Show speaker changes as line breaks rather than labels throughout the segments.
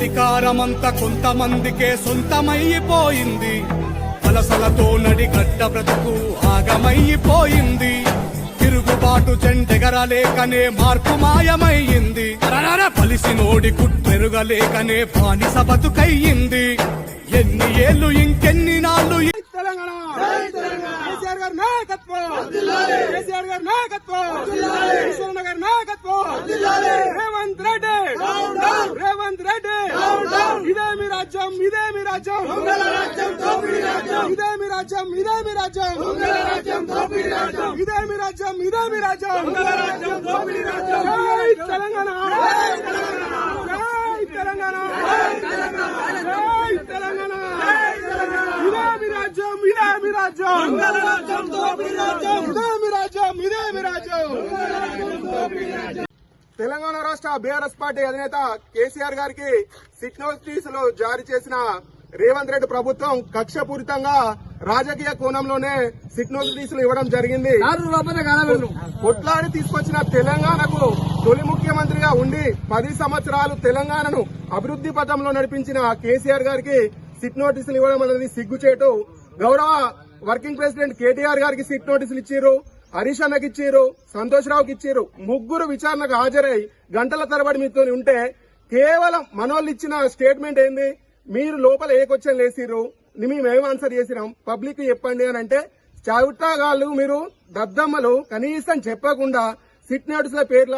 అధికారమంతా కొంతమందికే సొంతమైపోయింది. వలసలతో నడిగడ్డ బ్రతుకు ఆగమైపోయింది. తిరుగుబాటు చెండెగరలేకనే మార్పు మాయమయ్యింది రరర పలిసి నోడి కుట్టెరుగలేకనే బానిస బతుకయ్యింది. ఎన్ని ఏళ్ళు ఇంకెన్ని నాళ్ళు
తెలంగాణ! కేసీఆర్ గారి నాయకత్వం! కేసీఆర్ గారి నాయకత్వం! ఈశ్వరన్న గారి నాయకత్వం! రేవంత్ రెడ్డి! రేవంత్ రెడ్డి ఇదే మీ రాజ్యం? ఇదే మీ రాజ్యం. ఇదే మీ రాజ్యం? ఇదే మీ రాజ్యం. ఇదే మీ రాజ్యం? ఇదే మీ రాజ్యం. జై తెలంగాణ! జై తెలంగాణ! జై తెలంగాణ! ఇదే మీ రాజ్యం? ఇదే మీ రాజ్యం. ఇదే మీ రాజ్యం ఇదే మీ రాజ్యం తెలంగాణ రాష్ట్ర బీఆర్ఎస్ పార్టీ అధినేత కేసీఆర్ గారికి సిట్ నోటీసులు జారీ చేసిన రేవంత్ రెడ్డి ప్రభుత్వం కక్షపూరితంగా రాజకీయ కోణంలోనే సిట్ నోటీసులు ఇవ్వడం జరిగింది. కొట్లాడి తీసుకొచ్చిన తెలంగాణకు తొలి ముఖ్యమంత్రిగా ఉండి పది సంవత్సరాలు తెలంగాణను అభివృద్ధి పథంలో నడిపించిన కేసీఆర్ గారికి సిట్ నోటీసులు ఇవ్వడం అనేది సిగ్గుచేటు. గౌరవ వర్కింగ్ ప్రెసిడెంట్ కేటీఆర్ గారికి సిట్ నోటీసులు ఇచ్చారు హరీష్ అన్నకి ఇచ్చారు సంతోష్ రావుకి ఇచ్చారు ముగ్గురు విచారణకు హాజరై గంటల తరబడి మీతో ఉంటే కేవలం మనోళ్ళు ఇచ్చిన స్టేట్మెంట్ ఏంది? మీరు లోపల ఏ క్వశ్చన్ వేసిర్రు? మేము ఆన్సర్ చేసినాం? పబ్లిక్ చెప్పండి అని అంటే చౌటాగాళ్ళు మీరు దద్దమ్మలు కనీసం చెప్పకుండా సిట్ నోటీసుల పేర్ల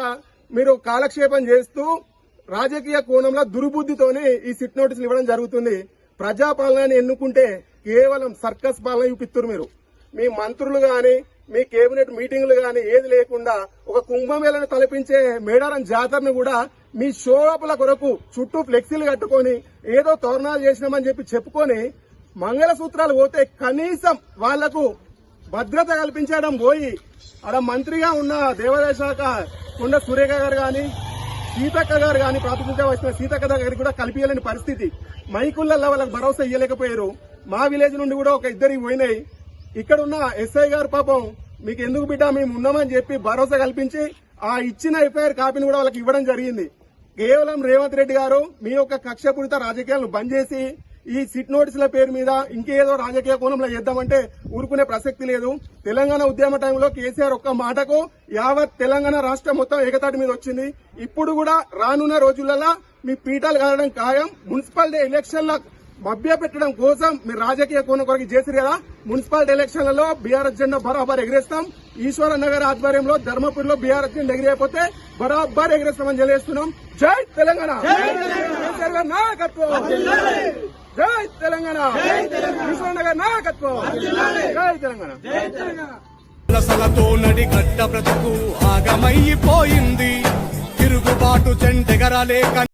మీరు కాలక్షేపం చేస్తూ రాజకీయ కోణంలో దుర్బుద్ధితోనే ఈ సిట్ నోటీసులు ఇవ్వడం జరుగుతుంది. ప్రజాపాలనని ఎన్నుకుంటే కేవలం సర్కస్ పాలన చూపిస్తున్నారు మీరు. మీ మంత్రులు కానీ మీ కేబినెట్ మీటింగ్లు కానీ ఏది లేకుండా ఒక కుంభమేళను తలపించే మేడారం జాతరను కూడా మీ షోపుల కొరకు చుట్టూ ఫ్లెక్సీలు కట్టుకొని ఏదో తోరణాలు చేసినామని చెప్పి చెప్పుకొని మంగళసూత్రాలు పోతే కనీసం వాళ్ళకు భద్రత కల్పించడం పోయి అక్కడ మంత్రిగా ఉన్న దేవాదాయ శాఖ కొండ సురేఖ గారు గాని సీతక్క గారు గాని ప్రాతినిధ్యం సీతక్క గారికి కూడా కల్పించలేని పరిస్థితి. మైకులలో వాళ్ళకి భరోసా ఇవ్వలేకపోయారు మా విలేజ్ నుండి కూడా ఒక ఇద్దరికి పోయినాయి. ఇక్కడ ఉన్న ఎస్ఐ గారు పాపం మీకు ఎందుకు బిడ్డ మేము ఉన్నామని చెప్పి భరోసా కల్పించి ఆ ఇచ్చిన ఎఫ్ఐఆర్ కాపీని కూడా వాళ్ళకి ఇవ్వడం జరిగింది. కేవలం రేవంత్ రెడ్డి గారు మీ యొక్క కక్షపూరిత రాజకీయాలను బంద్ చేసి ఈ సిట్ నోటీసుల పేరు మీద ఇంకేదో రాజకీయ కోణంలో చేద్దామంటే ఊరుకునే ప్రసక్తి లేదు. తెలంగాణ ఉద్యమ టైంలో కేసీఆర్ ఒక్క మాటకు యావత్ తెలంగాణ రాష్ట్రం మొత్తం ఏకతాటి మీద వచ్చింది. ఇప్పుడు కూడా రానున్న రోజులలో మీ పీఠాలు కలడం ఖాయం. మున్సిపాలిటీ ఎలక్షన్ల మభ్యపెట్టడం కోసం మీరు రాజకీయ కోణం కొరకు చేసిరు కదా? మున్సిపాలిటీ ఎలక్షన్లలో బీఆర్ఎస్ జెండా బరాబర్ ఎగిరేస్తాం. ఈశ్వర నగర్ ఆధ్వర్యంలో ధర్మపురిలో బీఆర్ఎస్ జెండా ఎగిరైపోతే బరాబర్ ఎగిరేస్తామని తెలియజేస్తున్నాం. జై తెలంగాణ! నాయకత్వం! జై తెలంగాణ! ఈశ్వర నగర్ నాయకత్వం! జై తెలంగాణ!
వలసలతో నడిగడ్డ బ్రతుకు ఆగమైపోయింది. తిరుగుబాటు చెండెగరలేక